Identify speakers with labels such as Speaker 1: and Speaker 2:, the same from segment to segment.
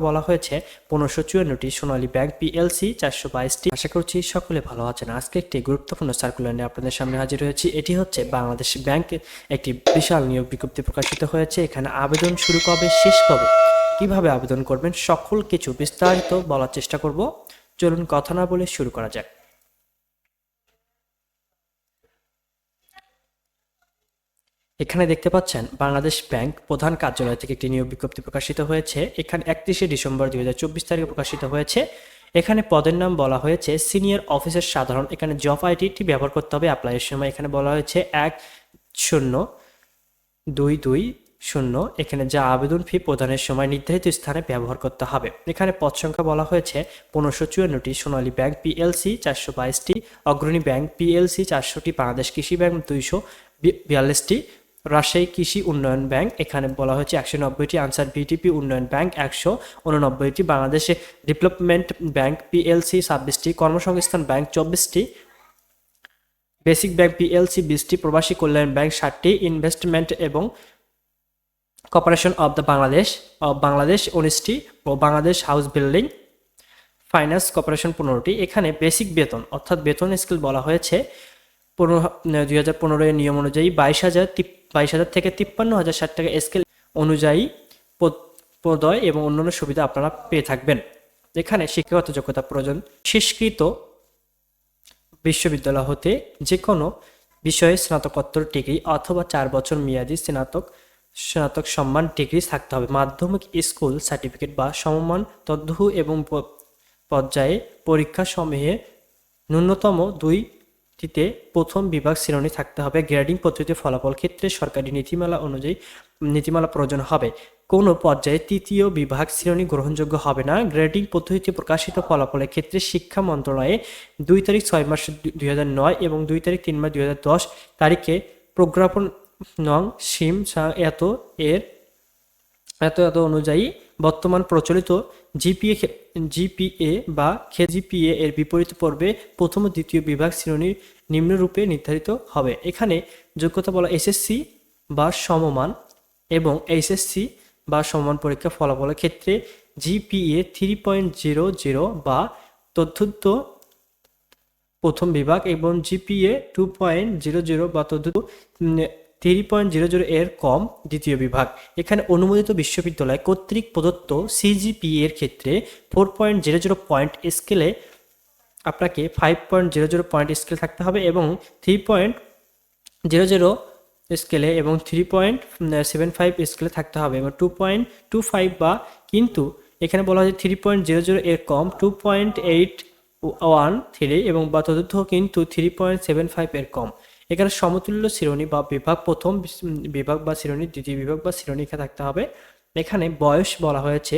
Speaker 1: বলা হয়েছে। পনেরোশো চুয়ান্নটি সোনালী ব্যাংক পিএলসি চারশো বাইশটি। আশা করছি সকলে ভালো আছেন। আজকে একটি গুরুত্বপূর্ণ সার্কুলার নিয়ে আপনাদের সামনে হাজির হয়েছি। এটি হচ্ছে বাংলাদেশ ব্যাংক একটি বিশাল নিয়োগ বিজ্ঞপ্তি প্রকাশিত হয়েছে। এখানে আবেদন শুরু কবে, শেষ কবে, কীভাবে আবেদন করবেন, সকল কিছু বিস্তারিত বলার চেষ্টা করব। চলুন কথা না বলে শুরু করা যাক। এখানে দেখতে পাচ্ছেন বাংলাদেশ ব্যাংক প্রধান কার্যালয় থেকে একটি নিয়োগ বিজ্ঞপ্তি প্রকাশিত হয়েছে। এখানে একত্রিশে ডিসেম্বর দুই হাজার চব্বিশ তারিখে প্রকাশিত হয়েছে। এখানে পদের নাম বলা হয়েছে সিনিয়র অফিসের সাধারণ। এখানে জব আইডিটি ব্যবহার করতে হবে। অ্যাপ্লাইয়ের সময় এখানে বলা হয়েছে এক শূন্য দুই দুই শূন্য। এখানে যা আবেদন ফি প্রদানের সময় নির্ধারিত স্থানে ব্যবহার করতে হবে। এখানে পদ সংখ্যা বলা হয়েছে পনেরোশো চুয়ান্নটি সোনালী ব্যাংক পিএলসি চারশো বাইশটি, অগ্রণী ব্যাংক পিএলসি চারশোটি, বাংলাদেশ কৃষি ব্যাংক দুইশো বিয়াল্লিশটি রাজশাহী কৃষি উন্নয়ন ব্যাংক, এখানে বলা হয়েছে একশো নব্বইটি আনসার বিটিপি উন্নয়ন ব্যাংক, একশো উননব্বইটি বাংলাদেশে ডেভেলপমেন্ট ব্যাংক, পিএলসি ছাব্বিশটি, কর্মসংস্থান ব্যাংক চব্বিশটি, বেসিক ব্যাংক পিএলসি বিশটি, প্রবাসী কল্যাণ ব্যাংক ষাটটি, ইনভেস্টমেন্ট এবং corporation of the Bangladesh, of Bangladesh উনিশটি ও Bangladesh house building finance corporation পনেরোটি। এখানে বেসিক বেতন, অর্থাৎ বেতন স্কেল বলা হয়েছে পনেরো, দুই হাজার পনেরো এর নিয়ম অনুযায়ী বাইশ হাজার বাইশ হাজার থেকে তিপ্পান্ন হাজার ষাট টাকা স্কেল অনুযায়ী পদ- পদয় এবং অন্যান্য সুবিধা আপনারা পেয়ে থাকবেন। এখানে শিক্ষাগত যোগ্যতা প্রয়োজন। শেষকৃত বিশ্ববিদ্যালয় হতে যে কোনো বিষয়ে স্নাতকোত্তর ডিগ্রি অথবা চার বছর মেয়াদী স্নাতক স্নাতক সম্মান ডিগ্রি থাকতে হবে। মাধ্যমিক স্কুল সার্টিফিকেট বা সমমান তদ্দু এবং পর্যায়ে পরীক্ষা সমূহে ন্যূনতম দুইটিতে প্রথম বিভাগ শ্রেণি থাকতে হবে। গ্রেডিং পদ্ধতিতে ফলাফল ক্ষেত্রে সরকারি নীতিমালা অনুযায়ী নীতিমালা প্রয়োজন হবে। কোনো পর্যায়ে তৃতীয় বিভাগ শ্রেণি গ্রহণযোগ্য হবে না। গ্রেডিং পদ্ধতিতে প্রকাশিত ফলাফলের ক্ষেত্রে শিক্ষা মন্ত্রণালয়ে দুই তারিখ ছয় মাস দুই হাজার নয় এবং দুই তারিখ তিন মাস দুই হাজার দশ তারিখে প্রজ্ঞাপন নং সিম এত এর এত এত অনুযায়ী বর্তমান প্রচলিত জিপিএ জিপিএ বা জিপিএ এর বিপরীত পর্বে প্রথম ও দ্বিতীয় বিভাগ শ্রেণির নিম্নরূপে নির্ধারিত হবে। এখানে যোগ্যতা বলা এসএসসি বা সমমান এবং এইচএসসি বা সমমান পরীক্ষা ফলাফলের ক্ষেত্রে GPA three point zero zero বা তথ্যুদ্ধ প্রথম বিভাগ এবং GPA two point zero zero বা তদ্ভুত থ্রি পয়েন্ট জিরো জিরো এর কম দ্বিতীয় বিভাগ। এখানে অনুমোদিত বিশ্ববিদ্যালয় কর্তৃক প্রদত্ত সিজিপিএ এর ক্ষেত্রে four point zero zero point স্কেলে আপনাকে five point zero zero point scale থাকতে হবে এবং থ্রি পয়েন্ট জিরো জিরো স্কেলে এবং থ্রি পয়েন্ট সেভেন ফাইভ স্কেলে থাকতে হবে এবং টু পয়েন্ট টু ফাইভ বা কিন্তু এখানে বলা হয়েছে থ্রি পয়েন্ট জিরো জিরো এর কম, two point eight one three এবং বা তদুর্ধ কিন্তু থ্রি পয়েন্ট সেভেন ফাইভ এর কম। এখানে সমতুল্য শ্রেণি বা বিভাগ প্রথম বিভাগ বা শ্রেণি, দ্বিতীয় বিভাগ বা শ্রেণি এখানে থাকতে হবে। এখানে বয়স বলা হয়েছে।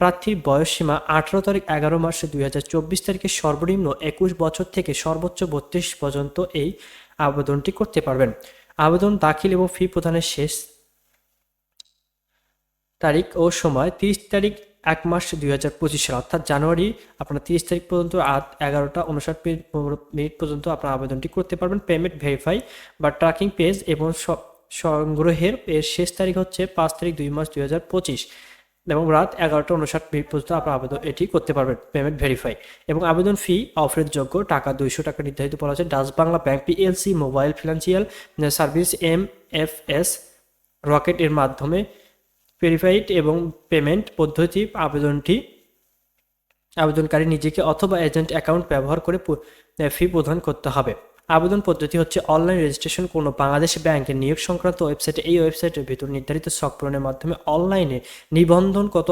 Speaker 1: প্রার্থীর বয়স সীমা আঠারো তারিখ এগারো মাস দুই হাজার চব্বিশ তারিখে সর্বনিম্ন একুশ বছর থেকে সর্বোচ্চ বত্রিশ পর্যন্ত এই আবেদনটি করতে পারবেন। আবেদন দাখিল এবং ফি প্রদানের শেষ তারিখ ও সময় তিরিশ তারিখ এক মাস দুই হাজার পঁচিশ সাল, অর্থাৎ জানুয়ারি আপনার তিরিশ তারিখ পর্যন্ত রাত এগারোটা উনষাট মিনিট পর্যন্ত আপনার আবেদনটি করতে পারবেন পেমেন্ট ভেরিফাই বা ট্র্যাকিং পেজ এবং সংগ্রহের এর শেষ তারিখ হচ্ছে পাঁচ তারিখ দুই মাস দুই হাজার পঁচিশ এবং রাত এগারোটা উনষাট মিনিট পর্যন্ত আপনার আবেদন এটি করতে পারবেন পেমেন্ট ভেরিফাই এবং আবেদন ফি অফারের যোগ্য টাকা দুইশো টাকা নির্ধারিত করা হচ্ছে Dutch Bangla bank PLC mobile financial service M F S Rocket এর মাধ্যমে ভেরিফাইড এবং পেমেন্ট পদ্ধতি আবেদনটি, আবেদনকারী নিজেকে অথবা এজেন্ট অ্যাকাউন্ট ব্যবহার করে ফি প্রদান করতে হবে। আবেদন পদ্ধতি হচ্ছে অনলাইন রেজিস্ট্রেশন কোনো বাংলাদেশ ব্যাংকের নিয়োগ সংক্রান্ত ওয়েবসাইটে এই ওয়েবসাইটের ভিতর নির্ধারিত সক পূরণের মাধ্যমে অনলাইনে নিবন্ধনগত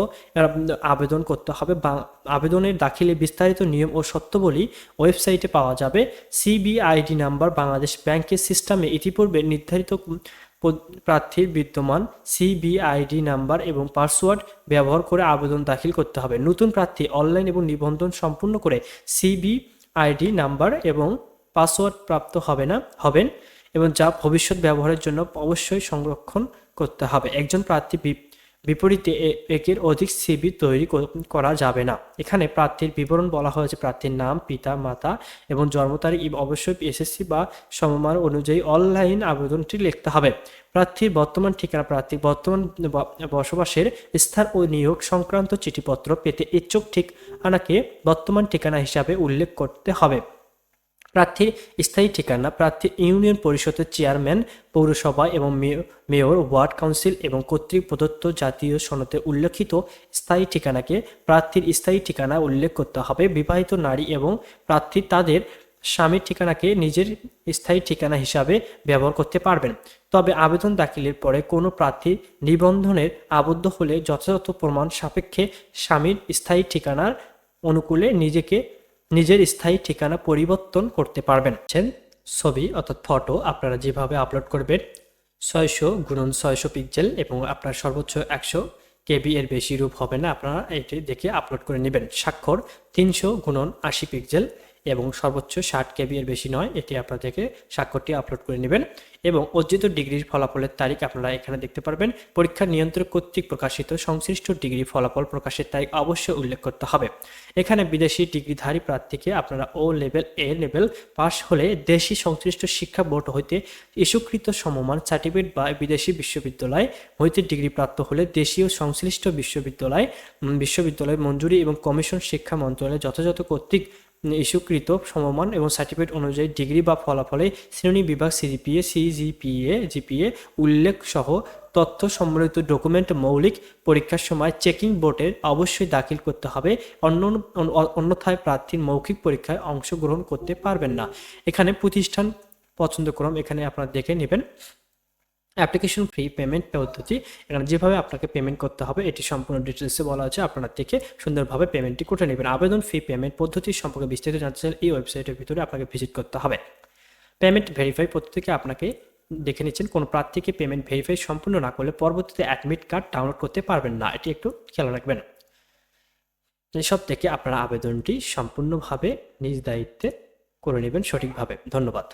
Speaker 1: আবেদন করতে হবে। বা, আবেদনের দাখিলে বিস্তারিত নিয়ম ও সত্যবলী ওয়েবসাইটে পাওয়া যাবে। সিবিআইডি নাম্বার বাংলাদেশ ব্যাংকের সিস্টেমে ইতিপূর্বে নির্ধারিত প্রার্থীর বিদ্যমান সিবিআইডি নাম্বার এবং পাসওয়ার্ড ব্যবহার করে আবেদন দাখিল করতে হবে। নতুন প্রার্থী অনলাইন এবং নিবন্ধন সম্পূর্ণ করে সিবিআইডি নাম্বার এবং পাসওয়ার্ড প্রাপ্ত হবে না, হবেন এবং যা ভবিষ্যৎ ব্যবহারের জন্য অবশ্যই সংরক্ষণ করতে হবে। একজন প্রার্থী বিপরীতে একের অধিক সিবি তৈরি করা যাবে না। এখানে প্রার্থীর বিবরণ বলা হয়েছে। প্রার্থীর নাম, পিতা, মাতা এবং জন্ম তারিখ অবশ্যই এসএসসি বা সমমান অনুযায়ী অনলাইন আবেদনটি লিখতে হবে। প্রার্থীর বর্তমান ঠিকানা প্রার্থীর বর্তমান বসবাসের স্থান ও নিয়োগ সংক্রান্ত চিঠিপত্র পেতে ইচ্ছুক ঠিকানাকে বর্তমান ঠিকানা হিসাবে উল্লেখ করতে হবে। প্রার্থীর স্থায়ী ঠিকানা, প্রার্থী ইউনিয়ন পরিষদের চেয়ারম্যান, পৌরসভা এবং মেয়- মেয়র, ওয়ার্ড কাউন্সিল এবং কর্তৃক প্রদত্ত জাতীয় সনদে উল্লেখিত স্থায়ী ঠিকানাকে প্রার্থীর স্থায়ী ঠিকানা উল্লেখ করতে হবে। বিবাহিত নারী এবং প্রার্থী তাদের স্বামীর ঠিকানাকে নিজের স্থায়ী ঠিকানা হিসাবে ব্যবহার করতে পারবেন। তবে আবেদন দাখিলের পরে কোনো প্রার্থী নিবন্ধনের আবদ্ধ হলে যথাযথ প্রমাণ সাপেক্ষে স্বামীর স্থায়ী ঠিকানার অনুকূলে নিজেকে নিজের স্থায়ী ঠিকানা পরিবর্তন করতে পারবেন। ছবি অর্থাৎ ফটো আপনারা যেভাবে আপলোড করবেন, ছয়শো গুণন ছয়শো পিক্সেল এবং আপনার সর্বোচ্চ একশো কেবি এর বেশি রূপ হবে না, আপনারা এটি দেখে আপলোড করে নেবেন। স্বাক্ষর, তিনশো গুণন আশি পিক্সেল। এবং সর্বোচ্চ ষাট কেবি এর বেশি নয়, এটি আপনারা দেখে স্বাক্ষরটি আপলোড করে নেবেন। এবং অর্জিত ডিগ্রির ফলাফলের তারিখ আপনারা এখানে দেখতে পারবেন। পরীক্ষা নিয়ন্ত্রক কর্তৃক প্রকাশিত সংশ্লিষ্ট ডিগ্রি ফলাফল প্রকাশের তারিখ অবশ্যই উল্লেখ করতে হবে। এখানে বিদেশি ডিগ্রিধারী প্রার্থীকে আপনারা O level A level pass হলে দেশি সংশ্লিষ্ট শিক্ষা বোর্ড হইতে ইস্যুকৃত সমমান সার্টিফিকেট বা বিদেশি বিশ্ববিদ্যালয় হইতে ডিগ্রি প্রাপ্ত হলে দেশীয় সংশ্লিষ্ট বিশ্ববিদ্যালয় বিশ্ববিদ্যালয় মঞ্জুরি এবং কমিশন শিক্ষা মন্ত্রণালয় যথাযথ কর্তৃক ইস্যুকৃত সমমান এবং সার্টিফিকেট অনুযায়ী ডিগ্রি বা ফলাফলে শ্রেণি বিভাগ সিজিপিএ সিজিপিএ জিপিএ উল্লেখ সহ তথ্য সম্বলিত ডকুমেন্ট মৌলিক পরীক্ষার সময় চেকিং বোর্ডের অবশ্যই দাখিল করতে হবে। অন্য অন্য- অন্যথায় প্রার্থীর মৌখিক পরীক্ষায় অংশগ্রহণ করতে পারবেন না। এখানে প্রতিষ্ঠান পছন্দ করুন এখানে আপনারা দেখে নেবেন। অ্যাপ্লিকেশন ফ্রি পেমেন্ট পদ্ধতি। এখানে যেভাবে আপনাকে পেমেন্ট করতে হবে, এটি সম্পূর্ণ ডিটেলসে বলা আছে আপনারা দেখে সুন্দরভাবে পেমেন্টটি করে নেবেন। আবেদন ফি পেমেন্ট পদ্ধতি সম্পর্কে বিস্তারিত জানতে চাইলে এই ওয়েবসাইটের ভিতরে আপনাকে ভিজিট করতে হবে। পেমেন্ট ভেরিফাই পদ্ধতিকে আপনাকে দেখে নিচ্ছেন। কোনো প্রার্থীকে পেমেন্ট ভেরিফাই সম্পূর্ণ না করলে পরবর্তীতে অ্যাডমিট কার্ড ডাউনলোড করতে পারবেন না। এটি একটু খেয়াল রাখবেন। এসব থেকে আপনারা আবেদনটি সম্পূর্ণভাবে নিজ দায়িত্বে করে নেবেন সঠিকভাবে। ধন্যবাদ।